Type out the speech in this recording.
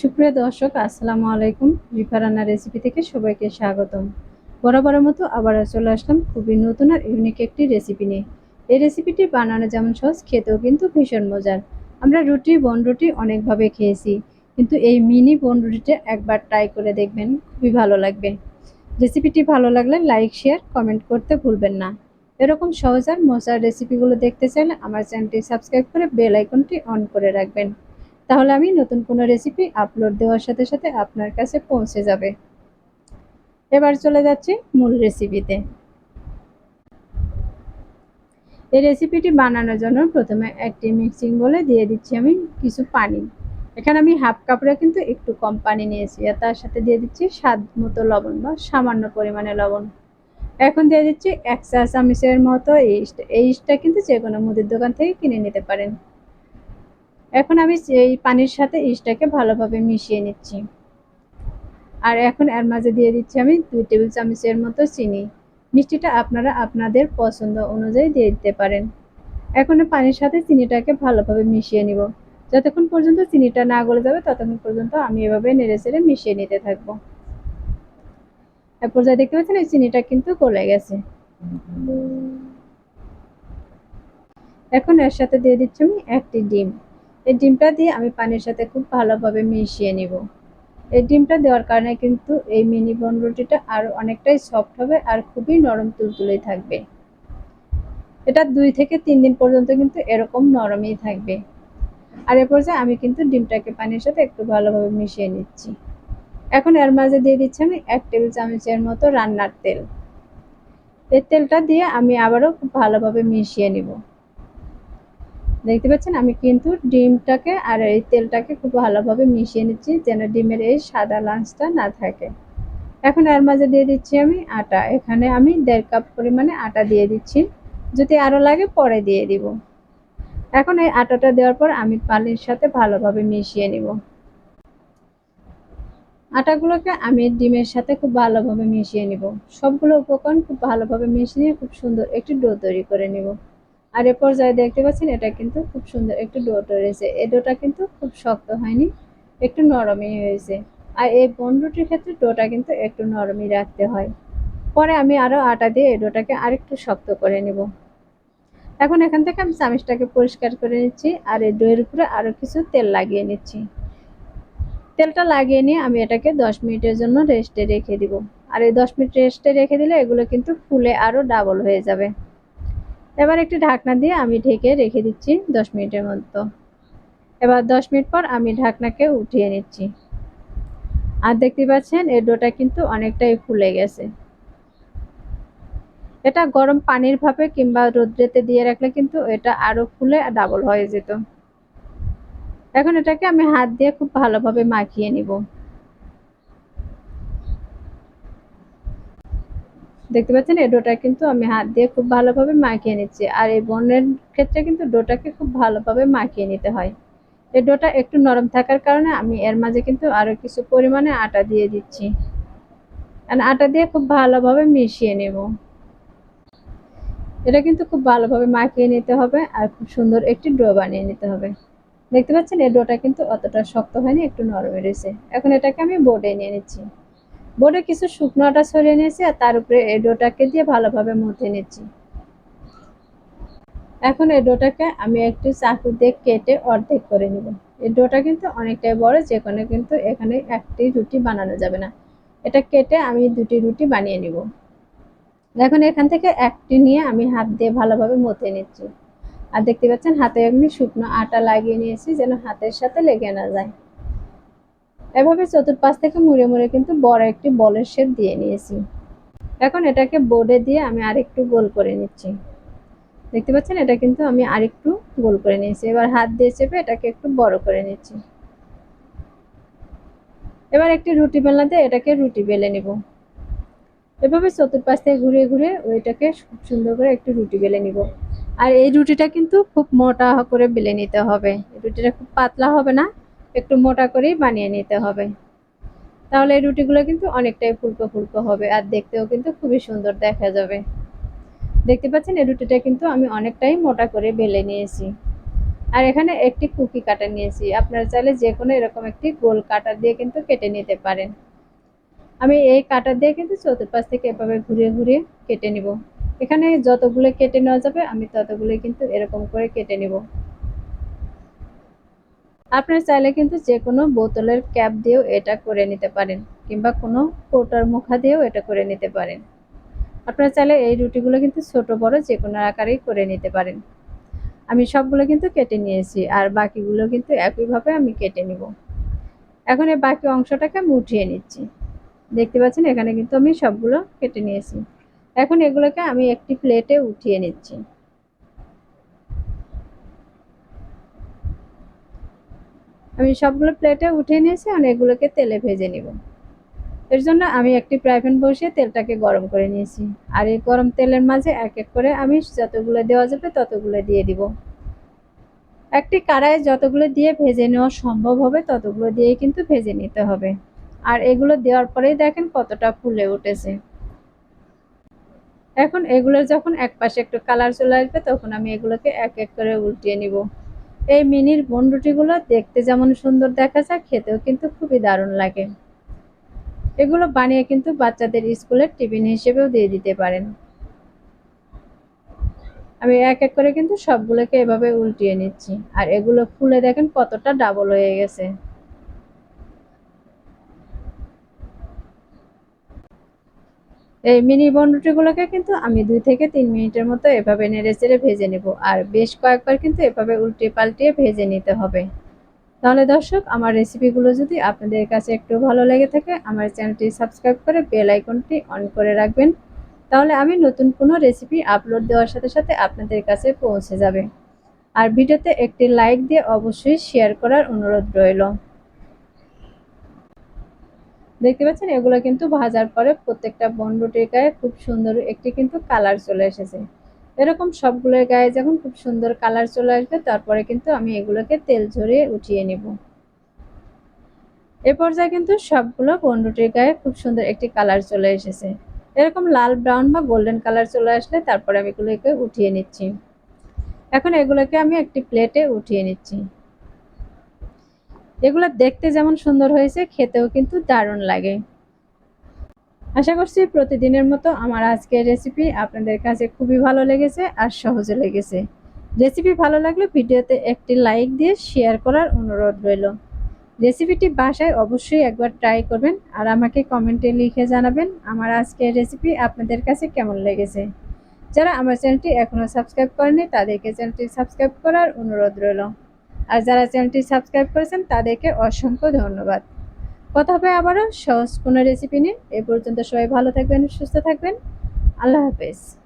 সুপ্রিয় দর্শক, আসসালামু আলাইকুম। রিফা রান্না রেসিপি থেকে সবাইকে স্বাগতম। বরাবরের মতো আবার চলে আসলাম খুবই নতুন আর ইউনিক একটি রেসিপি নিয়ে। এই রেসিপিটি বানানো যেমন সহজ, খেতেও কিন্তু ভীষণ মজার। আমরা রুটি, বন রুটি অনেকভাবে খেয়েছি, কিন্তু এই মিনি বন রুটিটা একবার ট্রাই করে দেখবেন, খুবই ভালো লাগবে। রেসিপিটি ভালো লাগলে লাইক শেয়ার কমেন্ট করতে ভুলবেন না। এরকম সহজ আর মজার রেসিপিগুলো দেখতে চাইলে আমার চ্যানেলটি সাবস্ক্রাইব করে বেল আইকনটি অন করে রাখবেন। তাহলে আমি নতুন কোনো রেসিপি আপলোড দেওয়ার সাথে সাথে আপনার কাছে পৌঁছে যাবে। এবার চলে যাচ্ছি মূল রেসিপিতে এই রেসিপিটি বানানোর জন্য প্রথমে একটি মিক্সিং বলে দিয়ে দিচ্ছি আমি কিছু পানি। এখানে আমি হাফ কাপড়ে কিন্তু একটু কম পানি নিয়েছি আর তার সাথে দিয়ে দিচ্ছি স্বাদ মতো লবণ বা সামান্য পরিমাণে লবণ। এখন দিয়ে দিচ্ছি এক চা চামচের মতো ইস্ট এই ইস্টটা কিন্তু যে কোনো মুদির দোকান থেকে কিনে নিতে পারেন। এখন আমি এই পানির সাথে ইস্টটাকে ভালোভাবে মিশিয়ে নিচ্ছি। আর এখন এর মাঝে দিয়ে দিচ্ছি আমি দুই টেবিল চামচের মতো চিনি। মিষ্টিটা আপনারা আপনাদের পছন্দ অনুযায়ী দিয়ে দিতে পারেন। এখন পানির সাথে চিনিটাকে ভালোভাবে মিশিয়ে নিব। যতক্ষণ পর্যন্ত চিনিটা না গলে যাবে, ততক্ষণ পর্যন্ত আমি এভাবে নেড়ে চেড়ে মিশিয়ে নিতে থাকব। এরপর যা দেখতে পাচ্ছেন, এই চিনিটা কিন্তু গলে গেছে। এখন এর সাথে দিয়ে দিচ্ছি আমি একটি ডিম। এই ডিমটা দিয়ে আমি পানির সাথে খুব ভালোভাবে মিশিয়ে নিব। এই ডিমটা দেওয়ার কারণে কিন্তু এই মিনি বন রুটিটা আরও অনেকটাই সফট হবে আর খুবই নরম তুলতুলেই থাকবে। এটা দুই থেকে তিন দিন পর্যন্ত কিন্তু এরকম নরমই থাকবে। আর এ পর্যায়ে আমি কিন্তু ডিমটাকে পানির সাথে একটু ভালোভাবে মিশিয়ে নিচ্ছি। এখন এর মাঝে দিয়ে দিচ্ছি আমি এক টেবিল চামচের মতো রান্নার তেল। এই তেলটা দিয়ে আমি আবারও খুব ভালোভাবে মিশিয়ে নিব। দেখতে পাচ্ছেন, আমি কিন্তু ডিমটাকে আর এই তেলটাকে খুব ভালোভাবে মিশিয়ে নিচ্ছি যেন ডিমের এই সাদা লাঞ্চটা না থাকে। এখন এর মাঝে দিয়ে দিচ্ছি আমি আটা। এখানে আমি দেড় কাপ পরিমাণে আটা দিয়ে দিচ্ছি। যদি আরও লাগে পরে দিয়ে দিব। এখন এই আটাটা দেওয়ার পর আমি পানির সাথে ভালোভাবে মিশিয়ে নিব। আটাগুলোকে আমি ডিমের সাথে খুব ভালোভাবে মিশিয়ে নিব। সবগুলো উপকরণ খুব ভালোভাবে মিশিয়ে খুব সুন্দর একটি ডো তৈরি করে নিব। আর এ পর্যায়ে দেখতে পাচ্ছেন, এটা কিন্তু খুব সুন্দর একটু ডো রয়েছে। এই ডোটা কিন্তু খুব শক্ত হয়নি, একটু নরমই হয়েছে। আর এই বন রুটির ক্ষেত্রে ডোটা কিন্তু একটু নরমই রাখতে হয়। পরে আমি আরও আটা দিয়ে এই ডোটাকে আরেকটু শক্ত করে নেব। এখন এখান থেকে আমি চামিচটাকে পরিষ্কার করে নিচ্ছি আর এই ডোয়ের উপরে আরও কিছু তেল লাগিয়ে নিচ্ছি। তেলটা লাগিয়ে নিয়ে আমি এটাকে দশ মিনিটের জন্য রেস্টে রেখে দিব। আর এই দশ মিনিট রেস্টে রেখে দিলে এগুলো কিন্তু ফুলে আরও ডাবল হয়ে যাবে। এবার একটি ঢাকনা দিয়ে আমি ঢেকে রেখে দিচ্ছি দশ মিনিটের মতো। এবার দশ মিনিট পর আমি ঢাকনাকে উঠিয়ে নিচ্ছি। আর দেখতে পাচ্ছেন, এই ডোটা কিন্তু অনেকটাই ফুলে গেছে। এটা গরম পানির ভাপে কিংবা রোদ্রেতে দিয়ে রাখলে কিন্তু এটা আরও ফুলে ডাবল হয়ে যেত। এখন এটাকে আমি হাত দিয়ে খুব ভালোভাবে মাখিয়ে নিব। দেখতে পাচ্ছেন, এই ডোটা কিন্তু আমি হাত দিয়ে খুব ভালোভাবে মাখিয়ে নিচ্ছি। আর এই বনের ক্ষেত্রে কিন্তু ডোটাকে খুব ভালোভাবে মাখিয়ে নিতে হয়। এই ডোটা একটু নরম থাকার কারণে আমি এর মাঝে কিন্তু আরও কিছু পরিমাণে আটা দিয়ে দিচ্ছি। আর আটা দিয়ে খুব ভালোভাবে মিশিয়ে নেব। এটা কিন্তু খুব ভালোভাবে মাখিয়ে নিতে হবে আর খুব সুন্দর একটি ডো বানিয়ে নিতে হবে। দেখতে পাচ্ছেন, এই ডোটা কিন্তু অতটা শক্ত হয়নি, একটু নরম রয়েছে। এখন এটাকে আমি বোর্ডে নিয়ে নিচ্ছি। বোর্ডে কিছু শুকনো আটা ছড়িয়ে নিয়েছি আর তার উপরে এই ডোটাকে দিয়ে ভালোভাবে মুথে নিচ্ছি। এখন এই ডোটাকে আমি একটু চাকু দিয়ে কেটে অর্ধেক করে নিব। এই ডোটা কিন্তু অনেকটাই বড় যে কোনো কিন্তু এখানে একটি রুটি বানানো যাবে না। এটা কেটে আমি দুটি রুটি বানিয়ে নিব। এখন এখান থেকে একটি নিয়ে আমি হাত দিয়ে ভালোভাবে মতে নিচ্ছি। আর দেখতে পাচ্ছেন, হাতে এমনি শুকনো আটা লাগিয়ে নিয়েছি যেন হাতের সাথে লেগে না যায়। এভাবে চতুর্পাশ থেকে মুড়ে মুড়ে কিন্তু বড় একটি বলের শেপ দিয়ে নিয়েছি। এখন এটাকে বোর্ডে দিয়ে আমি আরেকটু গোল করে নিচ্ছি। দেখতে পাচ্ছেন? এটা কিন্তু আমি আরেকটু গোল করে নিয়েছি। এবার হাত দিয়ে চেপে এটাকে একটু বড় করে নিচ্ছি। এবার একটি রুটি বেলনা দিয়ে এটাকে রুটি বেলে নিব। এভাবে চতুর্পাশ থেকে ঘুরে ঘুরে ওইটাকে খুব সুন্দর করে একটু রুটি বেলে নিব। আর এই রুটিটা কিন্তু খুব মোটা করে বেলে নিতে হবে। রুটিটা খুব পাতলা হবে না। একটু মোটা করেই বানিয়ে নিতে হবে। তাহলে এই রুটিগুলো কিন্তু অনেকটাই ফুলকো ফুলকো হবে আর দেখতেও কিন্তু খুবই সুন্দর দেখা যাবে। দেখতে পাচ্ছেন এই রুটিটা কিন্তু আমি অনেকটাই মোটা করে বেলে নিয়েছি। আর এখানে একটি কুকি কাটা নিয়েছি। আপনারা চাইলে যে কোনো এরকম একটি গোল কাটা দিয়ে কিন্তু কেটে নিতে পারেন। আমি এই কাটা দিয়ে কিন্তু চতুর্পাশ থেকে এভাবে ঘুরিয়ে ঘুরিয়ে কেটে নিব। এখানে যতগুলো কেটে নেওয়া যাবে, আমি ততগুলো কিন্তু এরকম করে কেটে নিব। আপনারা চাইলে কিন্তু যে কোনো বোতলের ক্যাপ দিয়েও এটা করে নিতে পারেন, কিংবা কোনো কোটার মুখা দিয়েও এটা করে নিতে পারেন। আপনারা চাইলে এই রুটিগুলো কিন্তু ছোট, বড় যে কোনো আকারেই করে নিতে পারেন। আমি সবগুলো কিন্তু কেটে নিয়েছি, আর বাকিগুলো কিন্তু একইভাবে আমি কেটে নিব। এখন এই বাকি অংশটাকে আমি উঠিয়ে নিচ্ছি। দেখতে পাচ্ছেন এখানে কিন্তু আমি সবগুলো কেটে নিয়েছি। এখন এগুলোকে আমি একটি প্লেটে উঠিয়ে নিচ্ছি। আমি সবগুলো প্লেটে উঠিয়ে নিয়েছি আর এগুলোকে তেলে ভেজে নিব। এর জন্য আমি একটি প্রাইভেন বসিয়ে তেলটাকে গরম করে নিয়েছি। আর এই গরম তেলের মাঝে এক এক করে আমি যতগুলো দেওয়া যাবে ততগুলো দিয়ে দিব। একটি কড়াইয়ে যতগুলো দিয়ে ভেজে নেওয়া সম্ভব হবে, ততগুলো দিয়ে কিন্তু ভেজে নিতে হবে। আর এগুলো দেওয়ার পরেই দেখেন কতটা ফুলে উঠেছে। এখন এগুলোর যখন এক পাশে একটু কালার চলে আসবে, তখন আমি এগুলোকে এক এক করে উল্টিয়ে নিব। এই মিনির বনরুটিগুলো দেখতে যেমন সুন্দর দেখা যায়, খেতেও কিন্তু খুবই দারুণ লাগে। এগুলো বানিয়ে কিন্তু বাচ্চাদের স্কুলের টিফিন হিসেবেও দিয়ে দিতে পারেন। আমি এক এক করে কিন্তু সবগুলোকে এভাবে উল্টিয়ে নিচ্ছি। আর এগুলো ফুলে দেখেন কতটা ডাবল হয়ে গেছে। এই মিনি বনরুটিগুলোকে কিন্তু আমি দুই থেকে তিন মিনিটের মতো এভাবে নেড়ে চেড়ে ভেজে নেব। আর বেশ কয়েকবার কিন্তু এভাবে উল্টে পাল্টিয়ে ভেজে নিতে হবে। তাহলে দর্শক, আমার রেসিপিগুলো যদি আপনাদের কাছে একটু ভালো লেগে থাকে, আমার চ্যানেলটি সাবস্ক্রাইব করে বেল আইকনটি অন করে রাখবেন। তাহলে আমি নতুন কোনো রেসিপি আপলোড দেওয়ার সাথে সাথে আপনাদের কাছে পৌঁছে যাবে। আর ভিডিওতে একটি লাইক দিয়ে অবশ্যই শেয়ার করার অনুরোধ রইল। দেখতে পাচ্ছেন? এগুলো কিন্তু ভাজার পরে প্রত্যেকটা বনরুটির গায়ে খুব সুন্দর একটি কিন্তু কালার চলে এসেছে। এরকম সবগুলোর গায়ে যখন খুব সুন্দর কালার চলে আসবে, তারপরে কিন্তু আমি এগুলোকে তেল ঝরিয়ে উঠিয়ে নেব। এ পর্যায়ে কিন্তু সবগুলো বনরুটির গায়ে খুব সুন্দর একটি কালার চলে এসেছে। এরকম লাল, ব্রাউন বা গোল্ডেন কালার চলে আসলে তারপরে আমি এগুলোকে উঠিয়ে নিচ্ছি। এখন এগুলোকে আমি একটি প্লেটে উঠিয়ে নিচ্ছি। এগুলো দেখতে যেমন সুন্দর হয়েছে, খেতেও কিন্তু দারুণ লাগে। আশা করছি প্রতিদিনের মতো আমার আজকের রেসিপি আপনাদের কাছে খুবই ভালো লেগেছে আর সহজে লেগেছে। রেসিপি ভালো লাগলে ভিডিওতে একটি লাইক দিয়ে শেয়ার করার অনুরোধ রইল। রেসিপিটি বাসায় অবশ্যই একবার ট্রাই করবেন আর আমাকে কমেন্টে লিখে জানাবেন আমার আজকের রেসিপি আপনাদের কাছে কেমন লেগেছে। যারা আমার চ্যানেলটি এখনও সাবস্ক্রাইব করেনি তাদেরকে চ্যানেলটি সাবস্ক্রাইব করার অনুরোধ রইল। আর যারা চ্যানেলটি সাবস্ক্রাইব করেছেন তাদেরকে অসংখ্য ধন্যবাদ। কথা হবে আবারও, সহজ কোনো রেসিপি নিয়ে। এ পর্যন্ত সবাই ভালো থাকবেন, সুস্থ থাকবেন। আল্লাহ হাফেজ।